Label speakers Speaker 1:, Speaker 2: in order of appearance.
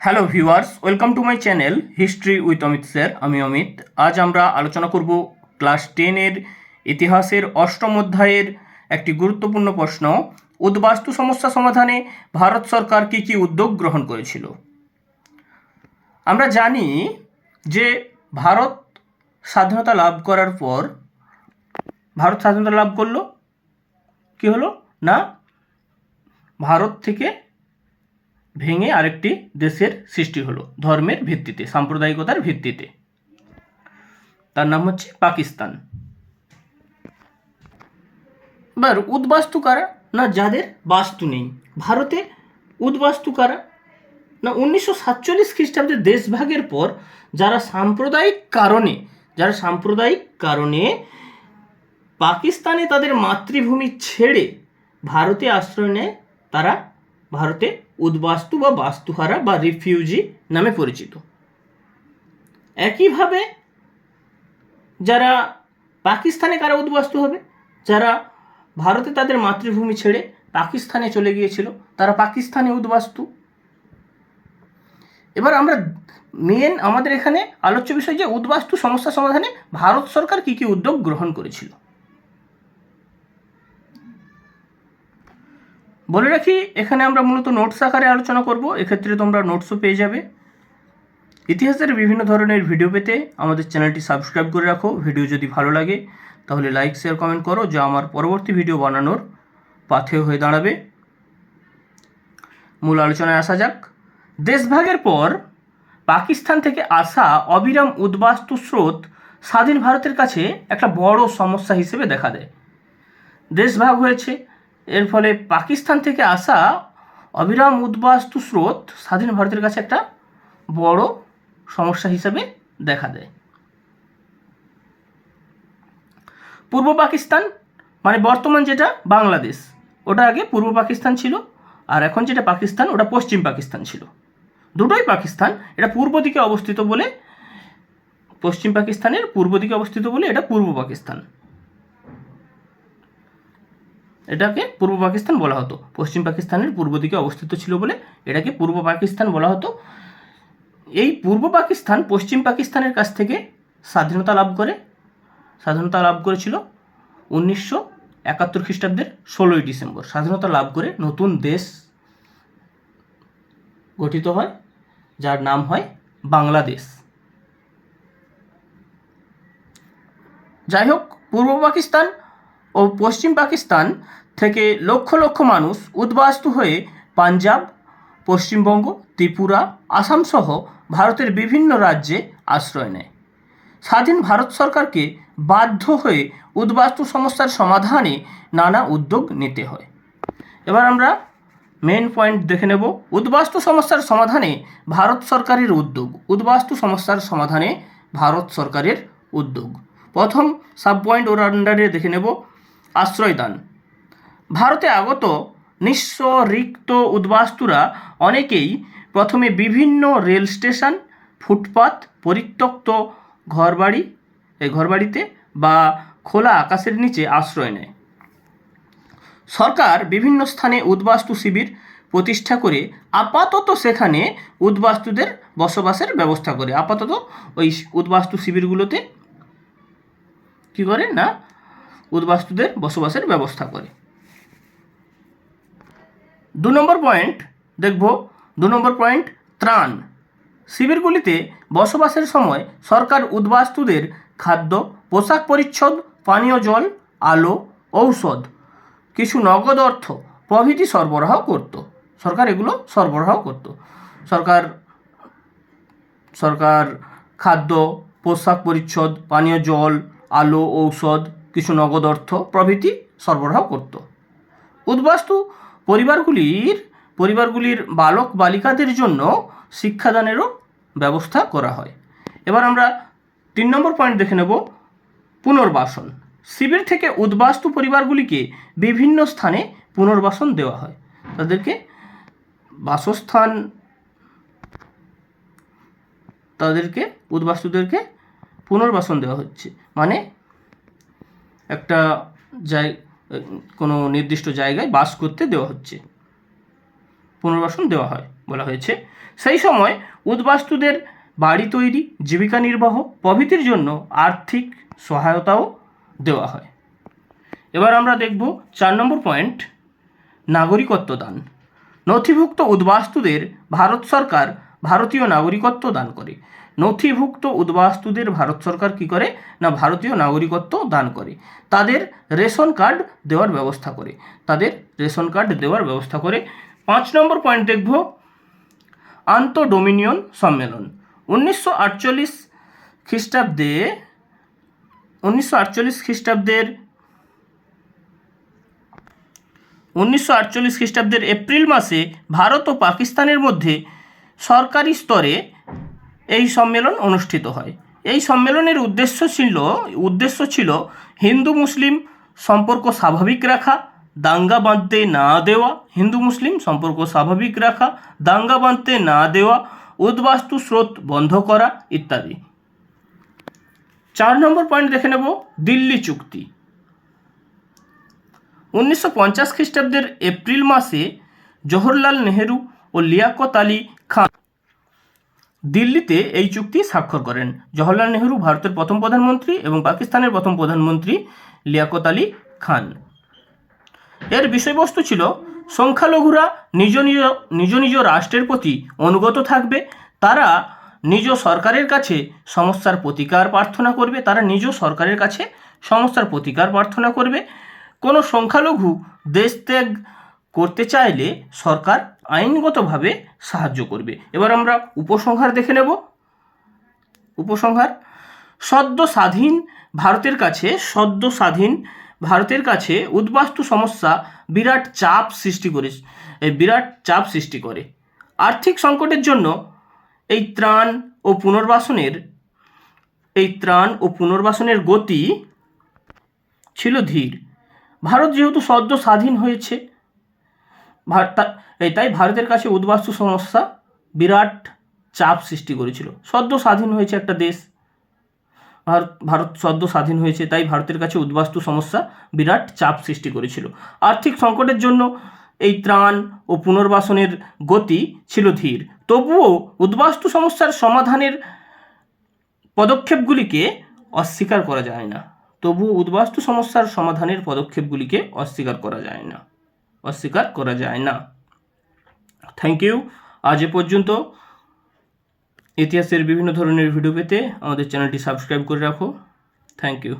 Speaker 1: Hello viewers welcome to my channel history with Amit sir আমি অমিত। আজ আমরা আলোচনা করব ক্লাস টেনের ইতিহাসের অষ্টম অধ্যায়ের একটি গুরুত্বপূর্ণ প্রশ্ন, উদ্বাস্তু সমস্যা সমাধানে ভারত সরকার কী কী উদ্যোগ গ্রহণ করেছিল। আমরা জানি যে ভারত স্বাধীনতা লাভ করার পর, ভারত স্বাধীনতা লাভ করল? কী হলো? না? ভারত থেকে ভেঙে আরেকটি দেশের সৃষ্টি হলো, ধর্মের ভিত্তিতে, সাম্প্রদায়িকতার ভিত্তিতে। তার নাম হচ্ছে পাকিস্তান। এবার উদ্বাস্তু কারা? না যাদের বাস্তু নেই। ভারতে উদ্বাস্তু কারা? না উনিশশো সাতচল্লিশ খ্রিস্টাব্দে দেশভাগের পর যারা সাম্প্রদায়িক কারণে, যারা সাম্প্রদায়িক কারণে পাকিস্তানে তাদের মাতৃভূমি ছেড়ে ভারতে আশ্রয় নেয়, তারা ভারতে উদ্বাস্তু বা বাস্তুহারা বা রিফিউজি নামে পরিচিত। একইভাবে যারা পাকিস্তানে কারা উদ্বাস্তু হবে, যারা ভারতে তাদের মাতৃভূমি ছেড়ে পাকিস্তানে চলে গিয়েছিল, তারা পাকিস্তানে উদ্বাস্তু। এবার আমরা মেন আমাদের এখানে আলোচ্য বিষয় যে উদ্বাস্তু সমস্যা সমাধানে ভারত সরকার কী কী উদ্যোগ গ্রহণ করেছিল। বলে রাখি, এখানে আমরা মূলত নোটস আকারে আলোচনা করব, এক্ষেত্রে তোমরা নোটসও পেয়ে যাবে। ইতিহাসের বিভিন্ন ধরনের ভিডিও পেতে আমাদের চ্যানেলটি সাবস্ক্রাইব করে রাখো। ভিডিও যদি ভালো লাগে, তাহলে লাইক শেয়ার কমেন্ট করো, যা আমার পরবর্তী ভিডিও বানানোর পাথেয় হয়ে দাঁড়াবে। মূল আলোচনায় আসা যাক। দেশভাগের পর পাকিস্তান থেকে আসা অবিরাম উদ্বাস্তু স্রোত স্বাধীন ভারতের কাছে একটা বড় সমস্যা হিসেবে দেখা দেয়। দেশভাগ হয়েছে এর ফলে পাকিস্তান থেকে আসা অবিরাম উদ্বাস্তু স্রোত স্বাধীন ভারতের কাছে একটা বড় সমস্যা হিসাবে দেখা দেয়। পূর্ব পাকিস্তান মানে বর্তমান যেটা বাংলাদেশ, ওটা আগে পূর্ব পাকিস্তান ছিল, আর এখন যেটা পাকিস্তান, ওটা পশ্চিম পাকিস্তান ছিল। দুটোই পাকিস্তান, এটা পূর্ব দিকে অবস্থিত বলে, পশ্চিম পাকিস্তানের পূর্ব দিকে অবস্থিত বলে এটা পূর্ব পাকিস্তান। এটাকে পূর্ব পাকিস্তান বলা হতো। পশ্চিম পাকিস্তানের পূর্ব দিকে অবস্থিত ছিল বলে এটাকে পূর্ব পাকিস্তান বলা হতো। এই পূর্ব পাকিস্তান পশ্চিম পাকিস্তানের কাছ থেকে স্বাধীনতা লাভ করে। স্বাধীনতা লাভ করেছিল উনিশশো একাত্তর খ্রিস্টাব্দের ষোলোই ডিসেম্বর। স্বাধীনতা লাভ করে নতুন দেশ গঠিত হয়, যার নাম হয় বাংলাদেশ। যাই হোক, পূর্ব পাকিস্তান ও পশ্চিম পাকিস্তান থেকে লক্ষ লক্ষ মানুষ উদ্বাস্তু হয়ে পাঞ্জাব, পশ্চিমবঙ্গ, ত্রিপুরা আসাম সহ ভারতের বিভিন্ন রাজ্যে আশ্রয় নেয়। স্বাধীন ভারত সরকারকে বাধ্য হয়ে উদ্বাস্তু সমস্যার সমাধানে নানা উদ্যোগ নিতে হয়। এবার আমরা মেন পয়েন্ট দেখে নেব। উদ্বাস্তু সমস্যার সমাধানে ভারত সরকারের উদ্যোগ। উদ্বাস্তু সমস্যার সমাধানে ভারত সরকারের উদ্যোগ। প্রথম সাব পয়েন্ট ওর আন্ডারে দেখে নেব। আশ্রয়দান। ভারতে আগত নিঃস্ব রিক্ত উদ্বাস্তুরা অনেকেই প্রথমে বিভিন্ন রেল স্টেশন, ফুটপাত, পরিত্যক্ত ঘরবাড়ি এই ঘরবাড়িতে বা খোলা আকাশের নিচে আশ্রয় নেয়। সরকার বিভিন্ন স্থানে উদ্বাস্তু শিবির প্রতিষ্ঠা করে আপাতত সেখানে উদ্বাস্তুদের বসবাসের ব্যবস্থা করে। আপাতত ওই উদ্বাস্তু শিবিরগুলোতে কী করে না উদ্বাস্তুদের বসবাসের ব্যবস্থা করে। দু নম্বর পয়েন্ট, দেখব, দু নম্বর পয়েন্ট, ত্রাণ। শিবিরগুলিতে বসবাসের সময় সরকার উদ্বাস্তুদের খাদ্য, পোশাক পরিচ্ছদ, পানীয় জল, আলো, ঔষধ, কিছু নগদ অর্থ প্রভৃতি সরবরাহ করত। সরকার এগুলো সরবরাহ করত। সরকার সরকার খাদ্য, পোশাক পরিচ্ছদ, পানীয় জল, আলো, ঔষধ কিছু নগদ অর্থ প্রভৃতি সরবরাহ করত। উদ্বাস্তু পরিবারগুলির পরিবারগুলির বালক বালিকাদের জন্য শিক্ষাদানেরও ব্যবস্থা করা হয়। এবার আমরা তিন নম্বর পয়েন্ট দেখে নেব পুনর্বাসন। শিবির থেকে উদ্বাস্তু পরিবারগুলিকে বিভিন্ন স্থানে পুনর্বাসন দেওয়া হয়। তাদেরকে বাসস্থান, তাদেরকে, উদ্বাস্তুদেরকে পুনর্বাসন দেওয়া হচ্ছে। মানে একটা জায়, কোনো নির্দিষ্ট জায়গায় বাস করতে দেওয়া হচ্ছে। পুনর্বাসন দেওয়া হয়, বলা হয়েছে। সেই সময় উদ্বাস্তুদের বাড়ি তৈরি, জীবিকা নির্বাহ, প্রভৃতির জন্য আর্থিক সহায়তাও দেওয়া হয়। এবার আমরা দেখব চার নম্বর পয়েন্ট, নাগরিকত্ব দান। নথিভুক্ত উদ্বাস্তুদের ভারত সরকার ভারতীয় নাগরিকত্ব দান করে। নথিভুক্ত উদ্বাস্তুদের ভারত সরকার কি করে? না, ভারতীয় নাগরিকত্ব দান করে। তাদের রেশন কার্ড দেওয়ার ব্যবস্থা করে। তাদের রেশন কার্ড দেওয়ার ব্যবস্থা করে। পাঁচ নম্বর পয়েন্ট দেখব। আন্ত ডোমিনিয়ন সম্মেলন। উনিশশো আটচল্লিশ খ্রিস্টাব্দে, উনিশশো আটচল্লিশ খ্রিস্টাব্দের, উনিশশো আটচল্লিশ খ্রিস্টাব্দের এপ্রিল মাসে ভারত ও পাকিস্তানের মধ্যে সরকারি স্তরে এই সম্মেলন অনুষ্ঠিত হয়। এই সম্মেলনের উদ্দেশ্য ছিল উদ্দেশ্য ছিল হিন্দু মুসলিম সম্পর্ক স্বাভাবিক রাখা, দাঙ্গা বাঁধতে না দেওয়া, হিন্দু মুসলিম সম্পর্ক স্বাভাবিক রাখা, দাঙ্গা বাঁধতে না দেওয়া, উদ্বাস্তু স্রোত বন্ধ করা ইত্যাদি। চার নম্বর পয়েন্ট দেখে নেব, দিল্লি চুক্তি। উনিশশো পঞ্চাশ খ্রিস্টাব্দের এপ্রিল মাসে জওহরলাল নেহেরু ও লিয়াকত আলী খান দিল্লিতে এই চুক্তি স্বাক্ষর করেন। জওহরলাল নেহরু ভারতের প্রথম প্রধানমন্ত্রী এবং পাকিস্তানের প্রথম প্রধানমন্ত্রী লিয়াকত আলী খান। এর বিষয়বস্তু ছিল, সংখ্যালঘুরা নিজ নিজ নিজ নিজ রাষ্ট্রের প্রতি অনুগত থাকবে, তারা নিজ সরকারের কাছে সমস্যার প্রতিকার প্রার্থনা করবে, তারা নিজ সরকারের কাছে সমস্যার প্রতিকার প্রার্থনা করবে। কোনো সংখ্যালঘু দেশ ত্যাগ করতে চাইলে সরকার আইনগতভাবে সাহায্য করবে। এবার আমরা উপসংহার দেখে নেব। উপসংহার, সদ্য স্বাধীন ভারতের কাছে, সদ্য স্বাধীন ভারতের কাছে উদ্বাস্তু সমস্যা বিরাট চাপ সৃষ্টি করে বিরাট চাপ সৃষ্টি করে। আর্থিক সংকটের জন্য এই ত্রাণ ও পুনর্বাসনের, এই ত্রাণ ও পুনর্বাসনের গতি ছিল ধীর। ভারত যেহেতু সদ্য স্বাধীন হয়েছে তাই ভারতের কাছে উদ্বাস্তু সমস্যা বিরাট চাপ সৃষ্টি করেছিল। সদ্য স্বাধীন হয়েছে একটা দেশ। ভারত ভারত সদ্য স্বাধীন হয়েছে, তাই ভারতের কাছে উদ্বাস্তু সমস্যা বিরাট চাপ সৃষ্টি করেছিল। আর্থিক সংকটের জন্য এই ত্রাণ ও পুনর্বাসনের গতি ছিল ধীর। তবুও উদ্বাস্তু সমস্যার সমাধানের পদক্ষেপগুলিকে অস্বীকার করা যায় না। তবুও উদ্বাস্তু সমস্যার সমাধানের পদক্ষেপগুলিকে অস্বীকার করা যায় না। অস্বীকার করা যায় না। থ্যাংক ইউ আজ এ পর্যন্ত ইতিহাসের বিভিন্ন ধরনের ভিডিও পেতে আমাদের চ্যানেলটি সাবস্ক্রাইব করে রাখো। Thank you